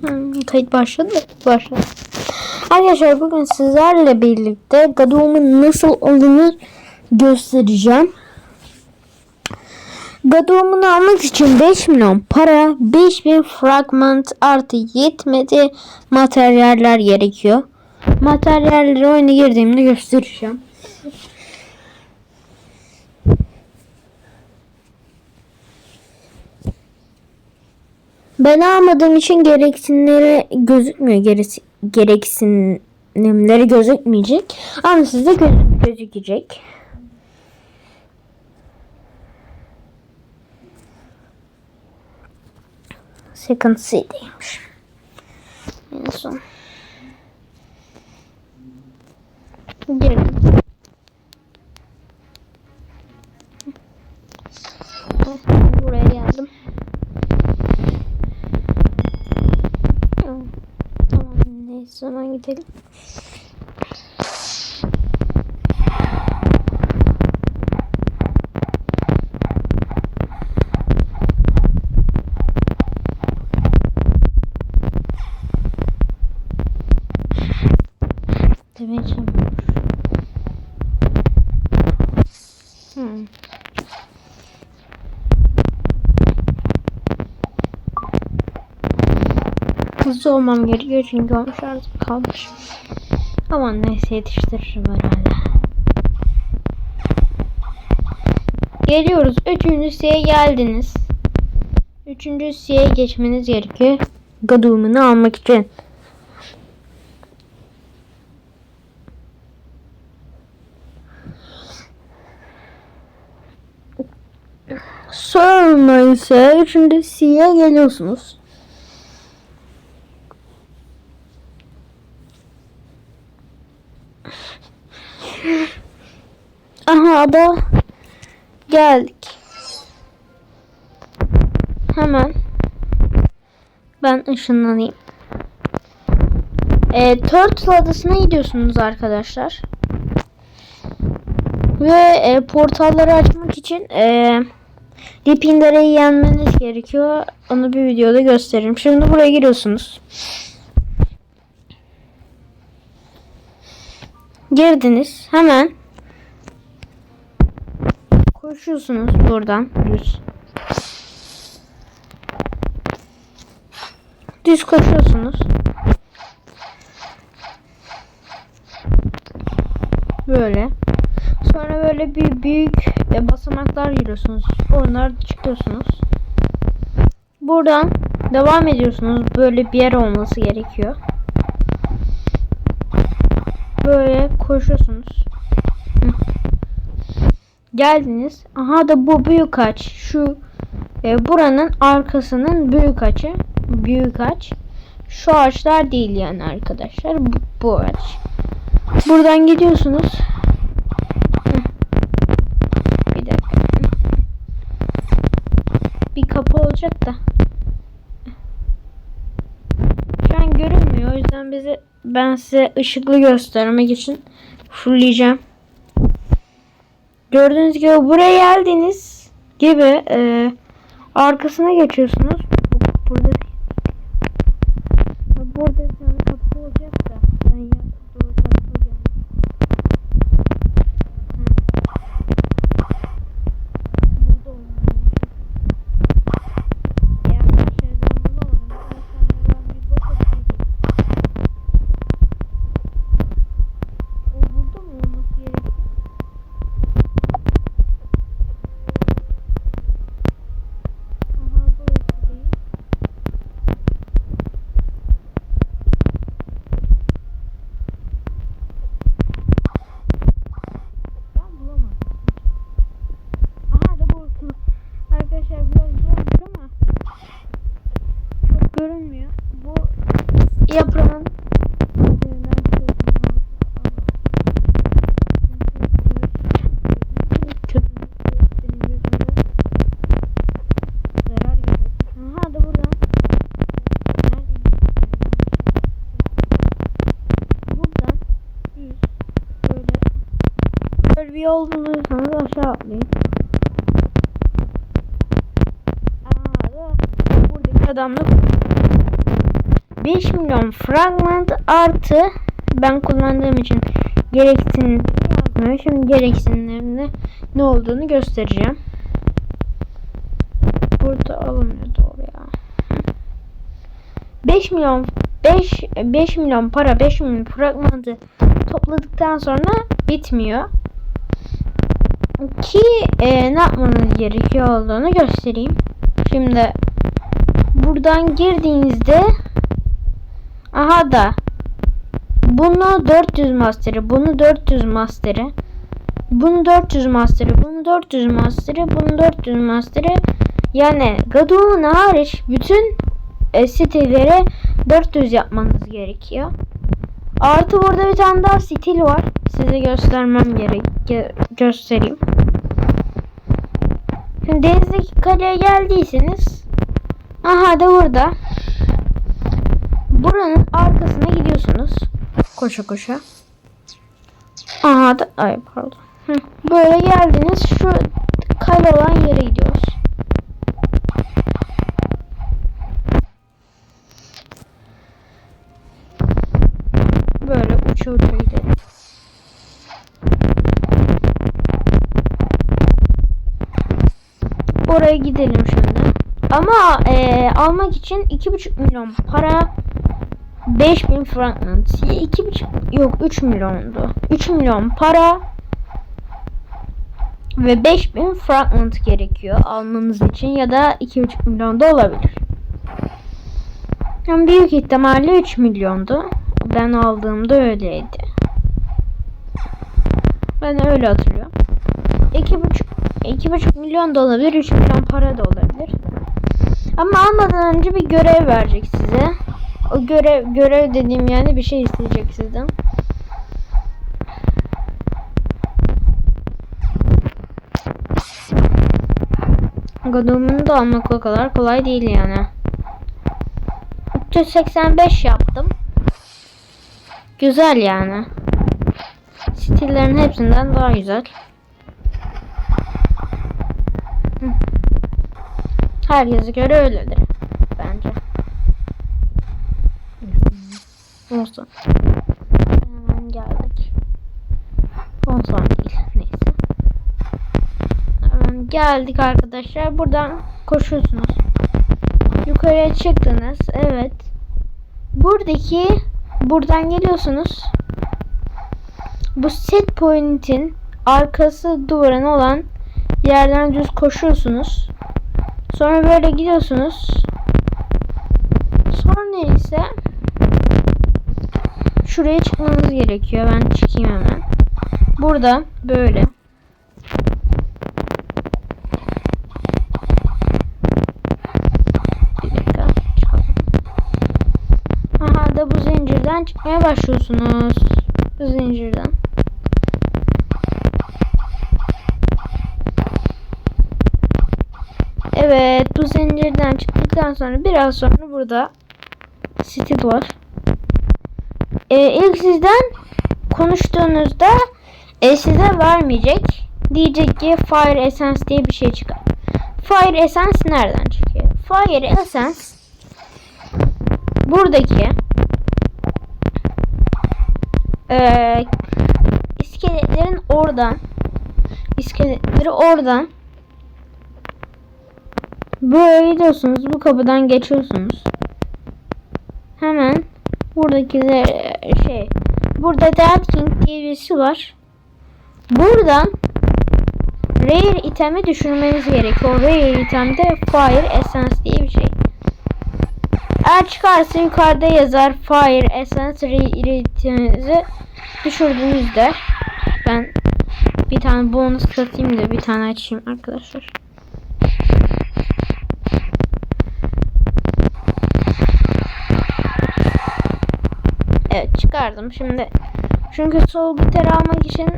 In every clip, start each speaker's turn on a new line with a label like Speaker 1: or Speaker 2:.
Speaker 1: Hmm, kayıt başladı. Başladı. Arkadaşlar bugün sizlerle birlikte Gadoğum'un nasıl alınır göstereceğim. Gadoğum'unu almak için 5 milyon para, 5000 fragment artı yetmedi materyaller gerekiyor. Materyalleri oyuna girdiğimde göstereceğim. Ben almadığım için gereksinimleri gözükmüyor. Gerisi, gereksinimleri gözükmeyecek. Ama sizde göz, gözükecek. Second C'deymiş. En son. Gidelim. Demeyeceğim. Hmm. Hızlı olmam gerekiyor çünkü olmuş artık kalmış. Aman neyse yetiştiririm herhalde. Geliyoruz. Üçüncü siyeye geldiniz. Üçüncü siyeye geçmeniz gerekiyor. Gadumunu almak için. Sonra ise üçüncü siyeye geliyorsunuz. Aha da geldik. Hemen ben ışınlanayım. E, Turtle Adası'na gidiyorsunuz arkadaşlar. Ve e, portalları açmak için e, Dipindere'yi yenmeniz gerekiyor. Onu bir videoda gösteririm. Şimdi buraya giriyorsunuz. Girdiniz. Hemen koşuyorsunuz buradan düz. Düz koşuyorsunuz. Böyle. Sonra böyle bir büyük e, basamaklar giriyorsunuz. Oradan çıkıyorsunuz. Buradan devam ediyorsunuz. Böyle bir yer olması gerekiyor. Böyle koşuyorsunuz. Geldiniz. Aha da bu büyük ağaç. Şu e, buranın arkasının büyük ağacı. Büyük ağaç. Şu ağaçlar değil yani arkadaşlar. Bu, bu ağaç. Buradan gidiyorsunuz. Bir dakika. Bir kapı olacak da. Şu an görünmüyor. O yüzden bizi ben size ışıklı göstermek için fullleyeceğim. Gördüğünüz gibi buraya geldiniz gibi e, arkasına geçiyorsunuz. Burada burada bir tane kapı olacak da ben ya bu tarafa geldim. Burada olmalı. Ya arkadaşlar ben bulamadım. Bir tane ben bir bakıp geleyim. O burada mı olması gerekiyor? Aha burası değil. Ben bulamadım. Aha da bu. Arkadaşlar biraz zormuş ama çok görünmüyor. Bu yaprağın üzerinden çıkıyorsunuz. Kötü benim gözümde zarar görüyor. Aha da buradan neredeyim? Buradan düz böyle bir yol bulursanız aşağı atlayın. Aa da buradaki adamla 5 milyon fragment artı ben kullandığım için gereksinim yazmıyor. Şimdi gereksinimlerinde ne olduğunu göstereceğim. Burada alınıyor doğru ya. 5 milyon 5 5 milyon para 5 milyon fragmentı topladıktan sonra bitmiyor. Ki e, ne yapmanız gerekiyor olduğunu göstereyim. Şimdi buradan girdiğinizde aha da bunu 400 master'ı, bunu 400 master'ı, bunu 400 master'ı, bunu 400 master'ı, bunu 400 master'ı yani Godow'un hariç bütün e, sitelere 400 yapmanız gerekiyor. Artı burada bir tane daha stil var. Size göstermem gerek gö- göstereyim. Şimdi denizdeki kaleye geldiyseniz aha da burada. Buranın arkasına gidiyorsunuz. Koşa koşa. Aha da ay pardon. Böyle geldiniz şu kale olan yere gidiyoruz. Böyle uça Oraya gidelim şimdi. Ama eee, almak için 2,5 milyon para 5000 fragment. 2,5 yok 3 milyondu. 3 milyon para ve 5000 fragment gerekiyor almanız için ya da 2,5 milyon da olabilir. Yani büyük ihtimalle 3 milyondu. Ben aldığımda öyleydi. Ben öyle hatırlıyorum. 2,5 2,5 milyon da olabilir, 3 milyon para da olabilir. Ama almadan önce bir görev verecek size. O görev görev dediğim yani bir şey isteyecek sizden. Godumunu da almak o kadar kolay değil yani. 385 yaptım. Güzel yani. Stillerin hepsinden daha güzel. Herkese göre öyledir. Bence. Olsun. Hemen geldik. Olsun değil. Neyse. Hemen geldik arkadaşlar. Buradan koşuyorsunuz. Yukarıya çıktınız. Evet. Buradaki buradan geliyorsunuz. Bu set point'in arkası duvarın olan yerden düz koşuyorsunuz. Sonra böyle gidiyorsunuz. Sonra ise şuraya çıkmanız gerekiyor. Ben çıkayım hemen. Burada böyle. Da bu zincirden çıkmaya başlıyorsunuz. Bu zincirden. Bu zincirden çıktıktan sonra biraz sonra burada stil var. Ee, ilk sizden konuştuğunuzda e, size vermeyecek. Diyecek ki Fire Essence diye bir şey çıkar. Fire Essence nereden çıkıyor? Fire Essence buradaki e, iskeletlerin oradan iskeletleri oradan Böyle gidiyorsunuz. Bu kapıdan geçiyorsunuz. Hemen buradaki de şey burada Dead King diye var. Buradan Rare itemi düşürmeniz gerekiyor. Rare itemde Fire Essence diye bir şey. Eğer çıkarsa yukarıda yazar Fire Essence Rare iteminizi düşürdüğünüzde ben bir tane bonus katayım da bir tane açayım arkadaşlar. Evet çıkardım. Şimdi çünkü sol gitar almak için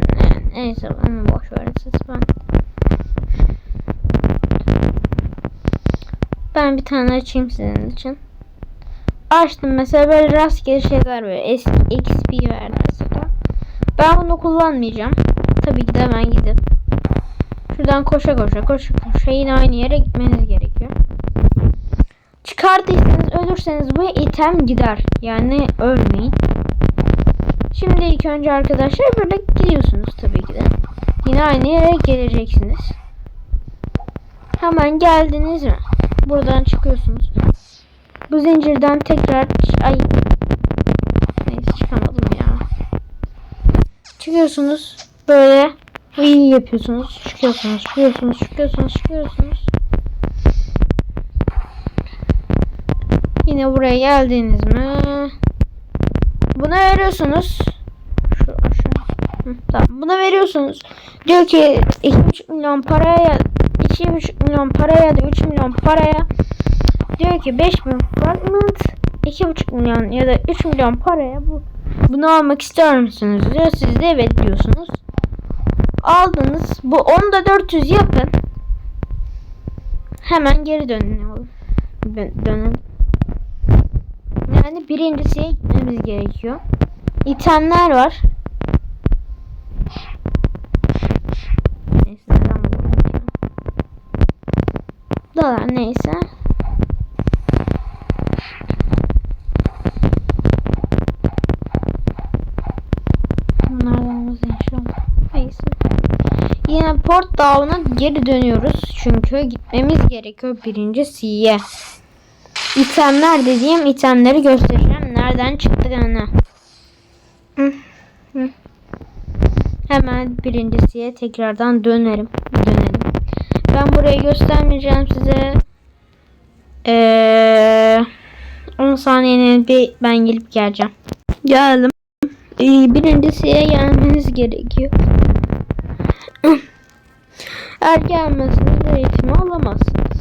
Speaker 1: neyse onu boş siz ben. Ben bir tane açayım sizin için. Açtım mesela böyle rastgele şeyler böyle XP verdi mesela. Ben bunu kullanmayacağım. Tabii ki de hemen gidip şuradan koşa koşa koşa koşa yine aynı yere gitmeniz gerekiyor. çıkardıysanız ölürseniz bu item gider. Yani ölmeyin. Şimdi ilk önce arkadaşlar böyle gidiyorsunuz tabii ki de. Yine aynı yere geleceksiniz. Hemen geldiniz mi? Buradan çıkıyorsunuz. Bu zincirden tekrar ay neyse çıkamadım ya. Çıkıyorsunuz böyle iyi yapıyorsunuz. Çıkıyorsunuz, çıkıyorsunuz, çıkıyorsunuz, çıkıyorsunuz. Yine buraya geldiniz mi? Buna veriyorsunuz. Şu aşağı. Hı, tamam. Buna veriyorsunuz. Diyor ki 2,5 milyon paraya 2,5 milyon paraya da 3 milyon paraya diyor ki 5 milyon fragment 2,5 milyon ya da 3 milyon paraya bu bunu almak ister misiniz diyor. Siz de evet diyorsunuz. Aldınız. Bu 10'da 400 yapın. Hemen geri dönün Dönün. Yani birincisiye gitmemiz gerekiyor. İtemler var. Neyse neden bulduk ya. Dolar neyse. Bunlardan olmaz inşallah. Neyse. Yine Port Down'a geri dönüyoruz. Çünkü gitmemiz gerekiyor birinci C'ye. İtemler dediğim itemleri göstereceğim. Nereden çıktığını. Hemen birincisiye tekrardan dönerim. Dönelim. Ben burayı göstermeyeceğim size. Ee, 10 saniyenin bir ben gelip geleceğim. Geldim. Ee, birincisiye gelmeniz gerekiyor. Eğer gelmezseniz eğitimi alamazsınız.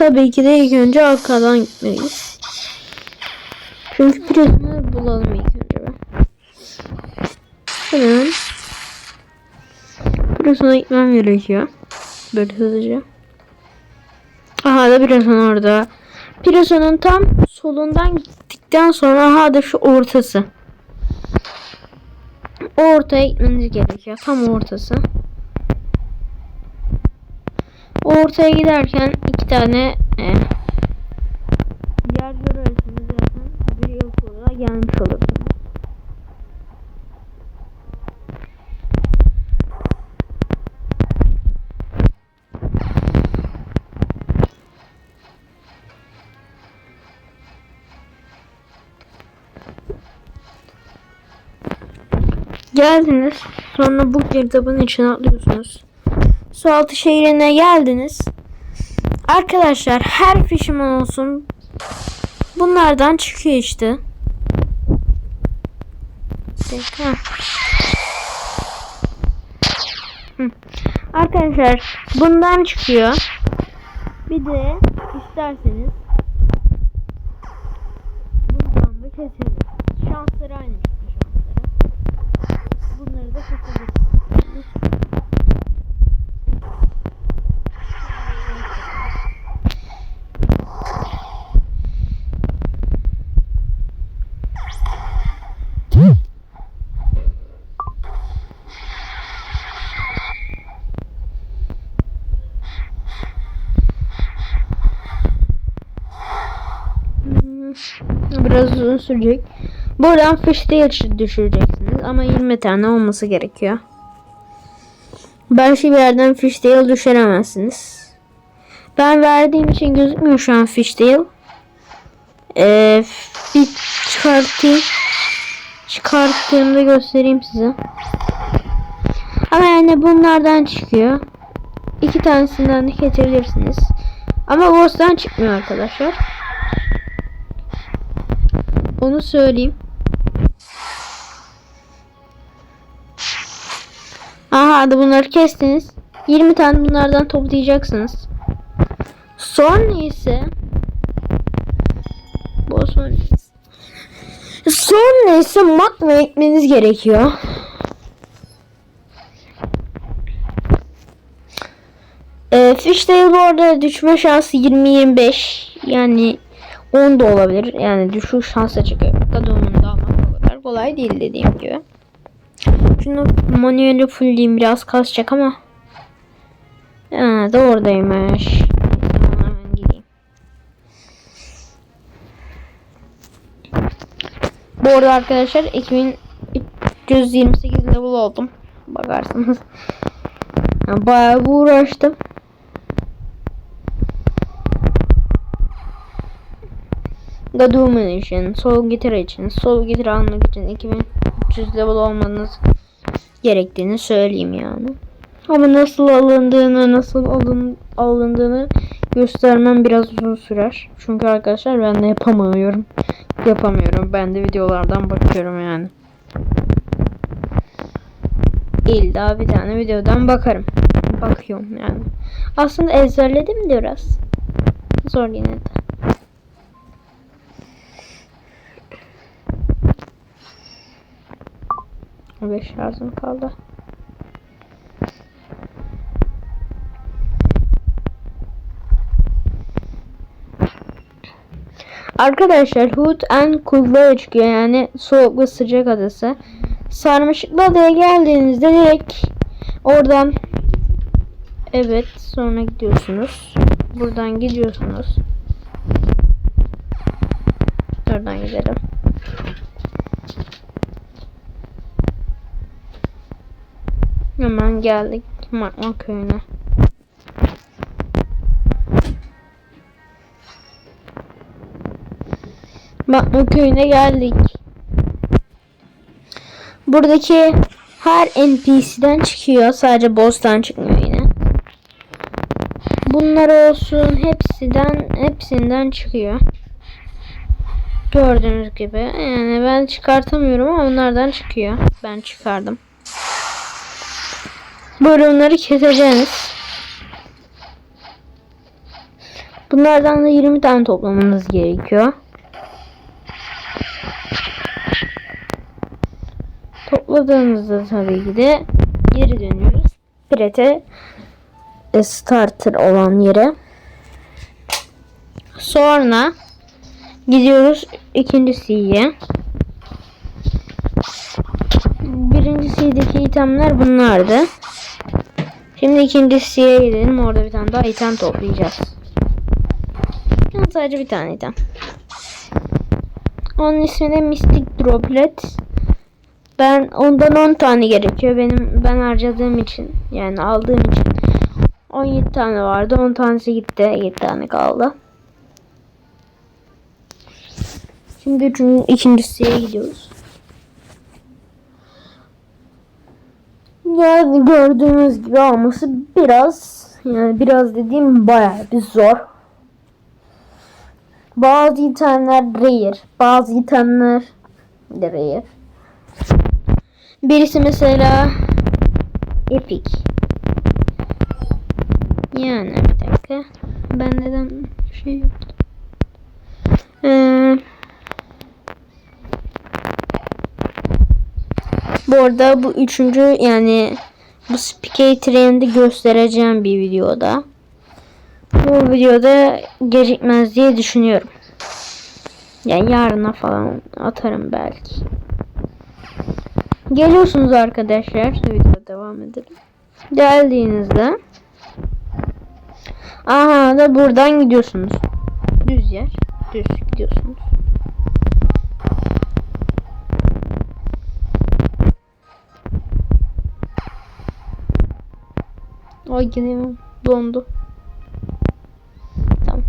Speaker 1: Tabii ki de ilk önce arkadan gitmeliyiz. Çünkü birisini bulalım ilk önce ben. Hemen. Birisine gitmem gerekiyor. Böyle hızlıca. Aha da Piras'ın orada. Piras'ın tam solundan gittikten sonra aha da şu ortası. O ortaya gitmeniz gerekiyor. Tam ortası. O ortaya giderken tane e, yer görürsünüz zaten. Yıl sonra gelmiş olursunuz. Geldiniz. Sonra bu girdabın içine atlıyorsunuz. Sualtı şehrine geldiniz. Arkadaşlar her fişman olsun. Bunlardan çıkıyor işte. Arkadaşlar bundan çıkıyor. Bir de isterseniz bundan da keselim. Şansları aynı çıktı şansları. Bunları da kesebilirsiniz. Hmm, Biraz uzun sürecek. Buradan fişte düşüreceksiniz ama 20 tane olması gerekiyor. Başka bir yerden fishtail düşüremezsiniz. Ben verdiğim için gözükmüyor şu an fishtail. Ee, bir çıkartayım. Çıkarttığımda göstereyim size. Ama yani bunlardan çıkıyor. İki tanesinden de getirebilirsiniz. Ama boss'tan çıkmıyor arkadaşlar. Onu söyleyeyim. Aha hadi bunları kestiniz. 20 tane bunlardan toplayacaksınız. Sonra ise bu son Sonra ise magma ekmeniz gerekiyor. Ee, Fishtail bu arada düşme şansı 20-25 yani 10 da olabilir. Yani düşük şansa çıkıyor. Kadının da ama o kadar kolay değil dediğim gibi. Şunu manueli fullleyeyim biraz kasacak ama. Ha, da oradaymış. Bu arada arkadaşlar 2328 level oldum. Bakarsınız. Yani bayağı bir uğraştım. Gaduman için, sol gitar için, sol gitar almak için 2300 level olmanız gerektiğini söyleyeyim yani. Ama nasıl alındığını, nasıl alın, alındığını göstermem biraz uzun sürer. Çünkü arkadaşlar ben de yapamıyorum. Yapamıyorum. Ben de videolardan bakıyorum yani. İlla bir tane videodan bakarım. Bakıyorum yani. Aslında ezberledim biraz. Zor yine de. Beş şarjım kaldı. Arkadaşlar Hood and Cool'da çıkıyor yani soğuk ve sıcak adası. Sarmaşıklı adaya geldiğinizde direkt oradan evet sonra gidiyorsunuz. Buradan gidiyorsunuz. Oradan gidelim. Hemen geldik Makma köyüne. Makma köyüne geldik. Buradaki her NPC'den çıkıyor. Sadece boss'tan çıkmıyor yine. Bunlar olsun hepsinden hepsinden çıkıyor. Gördüğünüz gibi. Yani ben çıkartamıyorum ama onlardan çıkıyor. Ben çıkardım. Böyle keseceğiz. Bunlardan da 20 tane toplamanız gerekiyor. Topladığımızda tabii ki de geri dönüyoruz. Pirete e, starter olan yere. Sonra gidiyoruz ikinci C'ye. Birinci C'deki itemler bunlardı. Şimdi ikinci C'ye gidelim. Orada bir tane daha item toplayacağız. Sadece bir tane item. Onun ismi de Mystic Droplet. Ben ondan 10 tane gerekiyor. Benim ben harcadığım için yani aldığım için 17 tane vardı. 10 tanesi gitti. 7 tane kaldı. Şimdi üçüncü, ikincisiye gidiyoruz. Yani gördüğünüz gibi alması biraz yani biraz dediğim bayağı bir zor. Bazı itemler rare, bazı itemler de rare. Birisi mesela epic. Yani bir dakika. Ben neden şey yaptım? Ee, bu arada bu üçüncü yani bu Spike Trend'i göstereceğim bir videoda. Bu videoda gecikmez diye düşünüyorum. Yani yarına falan atarım belki. Geliyorsunuz arkadaşlar. Videoya devam edelim. Geldiğinizde Aha da buradan gidiyorsunuz. Düz yer. Düz gidiyorsunuz. Ay yine dondu. Tamam.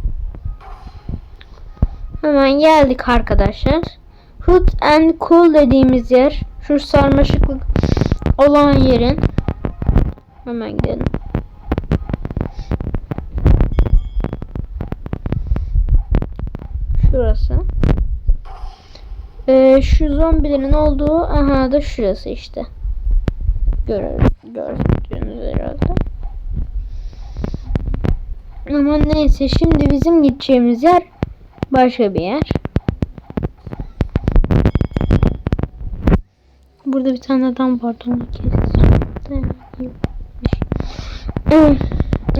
Speaker 1: Hemen geldik arkadaşlar. Hood and Cool dediğimiz yer. Şu sarmaşıklık olan yerin. Hemen gidelim. Şurası. Ee, şu zombilerin olduğu aha da şurası işte. Görür, gördüğünüz herhalde. Ama neyse şimdi bizim gideceğimiz yer başka bir yer. Burada bir tane adam vardı onu.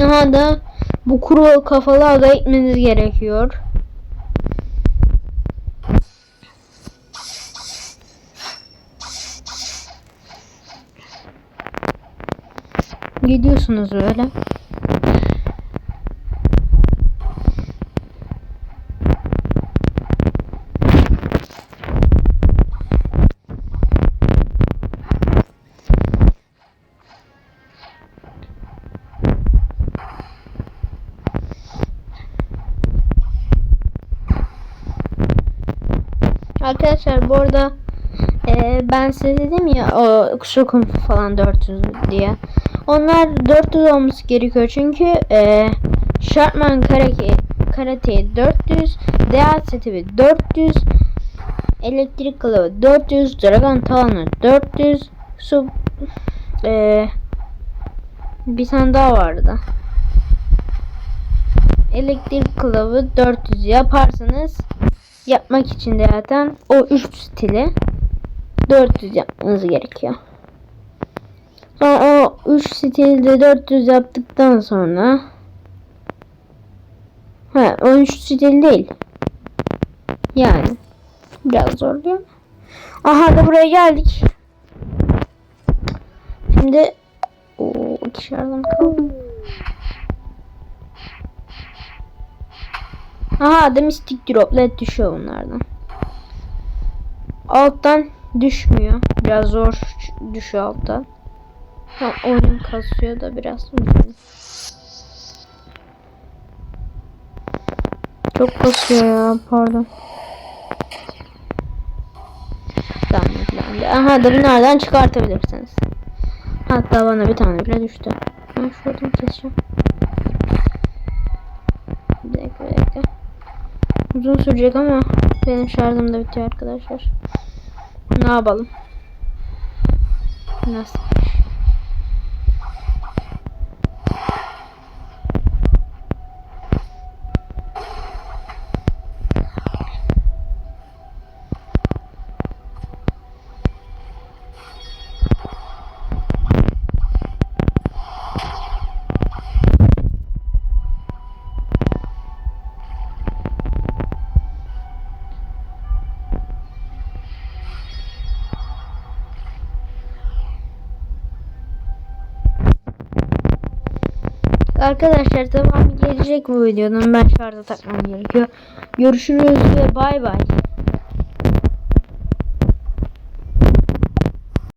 Speaker 1: Aha da bu kuru kafalı ada gitmeniz gerekiyor. Gidiyorsunuz öyle. Arkadaşlar bu arada e, ben size dedim ya o Shogun falan 400 diye. Onlar 400 olması gerekiyor çünkü e, Sharpman Karate, Karate 400, Deat seti 400, Elektrik Kılığı 400, Dragon Talanı 400, Su e, bir tane daha vardı. Elektrik kılavu 400 yaparsanız yapmak için de zaten o 3 stili 400 yapmanız gerekiyor. Sonra o 3 stili de 400 yaptıktan sonra Ha, o 3 stil değil. Yani biraz zorluyor. Aha da buraya geldik. Şimdi o dışarıdan kaldı. Aha da Mystic Droplet düşüyor bunlardan. Alttan düşmüyor. Biraz zor düşüyor alttan. Ha, oyun kasıyor da biraz. Çok kasıyor ya pardon. Tamam. Aha da bunlardan çıkartabilirsiniz. Hatta bana bir tane bile düştü. Ben şuradan keseceğim. Uzun sürecek ama benim şarjım da bitiyor arkadaşlar. Ne yapalım? Nasıl? Arkadaşlar tamam gelecek bu videonun ben şarja takmam gerekiyor. Görüşürüz ve bay bay.